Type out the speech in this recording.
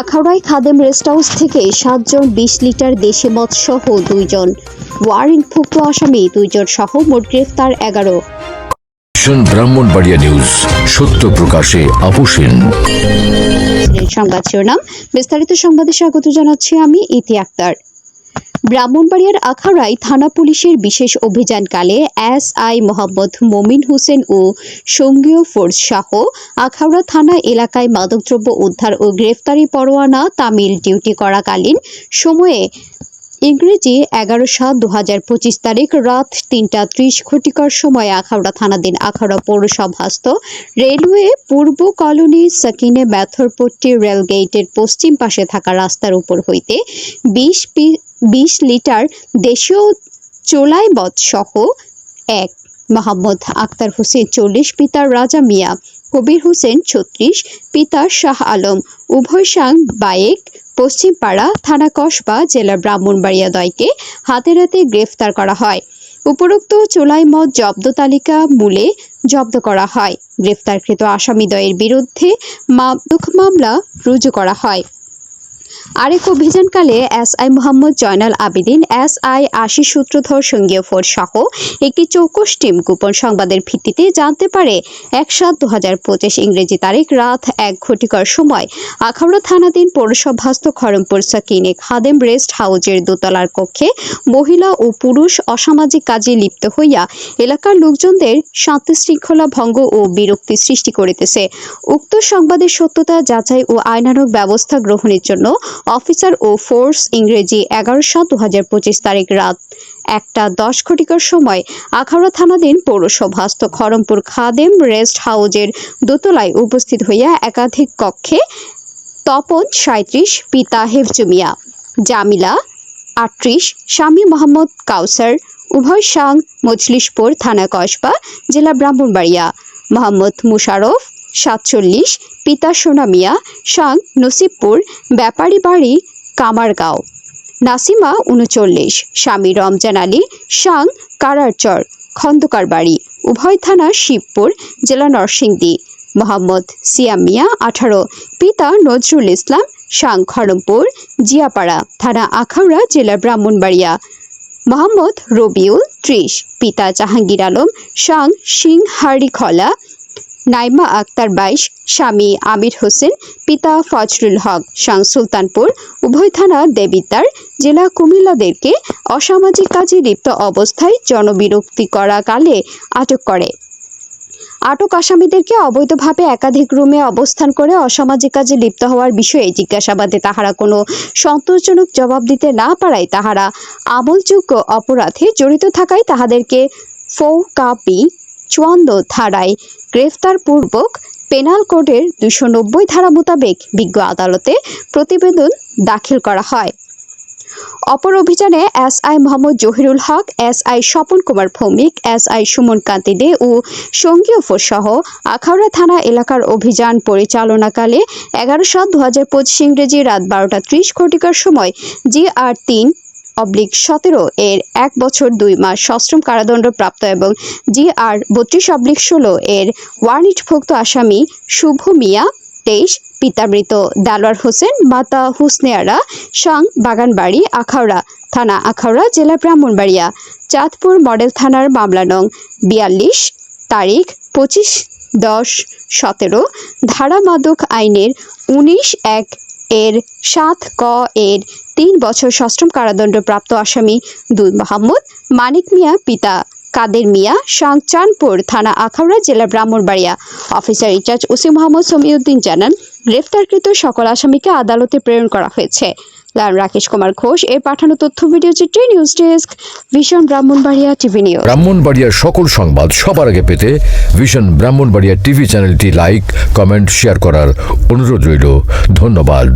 আখাউড়ায় খাদেম rest house থেকে সাতজন বিশ লিটার দেশি মদ সহ দুইজন। ওয়ারেন্টভুক্ত আসামি দুইজন সহ মোট গ্রেফতার এগারো। ব্রাহ্মণবাড়িয়া নিউজ সত্য প্রকাশে আপোষহীন সংবাদ শিরোনাম বিস্তারিত সংবাদে স্বাগত জানাচ্ছি আমি ইতি আক্তার। ব্রাহ্মণবাড়িয়ার আখাড়ায় থানা পুলিশের বিশেষ অভিযানকালে এস আই মোহাম্মদ মোমিন হোসেন ও সঙ্গীয় ফোর্স সহ আখাউড়া থানা এলাকায় মাদকদ্রব্য উদ্ধার ও গ্রেফতারি পরোয়ানা তামিল ডিউটি করাকালীন সময়ে ইংরেজি এগারো সাত দু হাজার পঁচিশ তারিখ রাত তিনটা ত্রিশ ঘটিকার সময় আখাউড়া থানাধীন আখাউড়া পৌরসভাস্থ রেলওয়ে পূর্ব কলোনি সাকিনে ম্যাথরপট্টি রেলগেটের পশ্চিম পাশে থাকা রাস্তার উপর হইতে বিশ বিশ লিটার দেশীয় চোলাই মদ সহ এক মোহাম্মদ আক্তার হোসেন চল্লিশ, পিতা রাজা মিয়া, কবির হোসেন ছত্রিশ, পিতা শাহ আলম, উভয় সাং বায়েক পশ্চিমপাড়া, থানা কসবা, জেলার ব্রাহ্মণবাড়িয়া দয়কে হাতে গ্রেফতার করা হয়। উপরোক্ত চোলাই মদ জব্দ তালিকা মূলে জব্দ করা হয়। গ্রেফতারকৃত আসামিদ্বয়ের বিরুদ্ধে মাদক মামলা রুজু করা হয়। আরেক অভিযানকালে S I Mohammad Joynal Abedin, S I Ashis Sutradhar সঙ্গীয় force সহ একটি চৌকস টিম গোপন সংবাদের ভিত্তিতে জানতে পারে, এক সাত দু হাজার পঁচিশ ইংরেজি তারিখ রাত এক ঘটিকার সময় আখাউড়া থানাধীন পৌরসভাস্থ খড়মপুর সাকিনে খাদেম রেস্ট হাউজের দোতলার কক্ষে মহিলা ও পুরুষ অসামাজিক কাজে লিপ্ত হইয়া এলাকার লোকজনদের শান্তি শৃঙ্খলা ভঙ্গ ও বিরক্তি সৃষ্টি করিতেছে। উক্ত সংবাদের সত্যতা যাচাই ও আইনানুগ ব্যবস্থা গ্রহণের জন্য অফিসার ও ফোর্স ইংরেজি এগারো সাত দু হাজার পঁচিশ তারিখ রাত একটা দশ ঘটিকার সময় আখাউড়া থানাধীন পৌরসভাস্থ খড়মপুর খাদেম রেস্ট হাউজের দোতলায় উপস্থিত হইয়া একাধিক কক্ষে তপন সাঁত্রিশ পিতা হেফজুমিয়া, জামিলা আটত্রিশ, স্বামী মোহাম্মদ কাউসার, উভয় সাং মজলিশপুর থানা কসবা, জেলা ব্রাহ্মণবাড়িয়া, মোহাম্মদ মুশারফ সাতচল্লিশ, পিতা সোনা মিয়া সাং নসিবপুর, ব্যাপারী বাড়ি, কামারগাঁও। নাসিমা উনচল্লিশ, স্বামী রমজান আলী সাং কারারচর, খন্দকার বাড়ি, উভয় থানা শিবপুর, জেলা নরসিংদী। মোহাম্মদ সিয়াম মিয়া, আঠারো, পিতা নজরুল ইসলাম সাং খড়মপুর জিয়াপাড়া, থানা আখাউড়া জেলা ব্রাহ্মণবাড়িয়া। মোহাম্মদ রবিউল ত্রিশ, পিতা জাহাঙ্গীর আলম সাং সিংহারিখলা নাইমা আক্তার বাইশ, স্বামী আমির হোসেন, পিতা ফজরুল হক সাং সুলতানপুর, উভয় থানা দেবিদ্বার, জেলা কুমিল্লাদেরকে অসামাজিক কাজে লিপ্ত অবস্থায় জনবিরক্তি করা কালে আটক করে। আটক আসামিদেরকে অবৈধভাবে একাধিক রুমে অবস্থান করে অসামাজিক কাজে লিপ্ত হওয়ার বিষয়ে জিজ্ঞাসাবাদে তাহারা কোনো সন্তোষজনক জবাব দিতে না পারায় তাহারা আমলযোগ্য অপরাধে জড়িত থাকায় তাহাদেরকে ফৌ ফৌকাপি চুয়ান্ন ধারায় গ্রেফতার পূর্বক পেনাল কোডের দুশো নব্বই ধারা মোতাবেক বিজ্ঞ আদালতে প্রতিবেদন দাখিল করা হয়। অপর অভিযানে S I Mohammad Jahirul Haq, S I Swapan Kumar Bhowmik, S I Suman Kanti De ও সঙ্গীয় সহ আখাউড়া থানা এলাকার অভিযান পরিচালনাকালে এগারো সাত দু হাজার পঁচিশ ইংরেজি রাত বারোটা ত্রিশ ঘটিকার সময় জি আর তিন অবলিক সতেরো এর এক বছর দুই মাস সশ্রম কারাদণ্ড প্রাপ্ত এবং জি আর বত্রিশ অবলিক ষোলো এর ওয়ারেন্টভুক্ত আসামি শুভ মিয়া তেইশ পিতা মৃত দালোয়ার হোসেন, মাতা হুসনেয়ারা, সাং বাগানবাড়ি, আখাউড়া থানা আখাউড়া, জেলা ব্রাহ্মণবাড়িয়া, চাঁদপুর মডেল থানার মামলা নং বিয়াল্লিশ, তারিখ পঁচিশ দশ সতেরো ধারা মাদক আইনের উনিশ এক এর সাত ক এর তিন বছর সশ্রম কারাদণ্ড প্রাপ্ত আসামি দুই মোহাম্মদ মানিক মিয়া, পিতা কাদের মিয়া সাংচানপুর থানা আখাউড়া জেলা Brahmanbaria. Officer in charge OC Mohammad Samiuddin জানান, গ্রেফতারকৃত সকল আসামিকে আদালতে প্রেরণ করা হয়েছে। রাকেশ কুমার ঘোষ এর পাঠানো তথ্য ভিডিও চিত্রে নিউজ ডেস্ক ভীষণ ব্রাহ্মণবাড়িয়া টিভি নিউজ। ব্রাহ্মণবাড়িয়ার সকল সংবাদ সবার আগে পেতে ভিশন ব্রাহ্মণবাড়িয়া টিভি চ্যানেলটি লাইক, কমেন্ট, শেয়ার করার অনুরোধ রইল। ধন্যবাদ।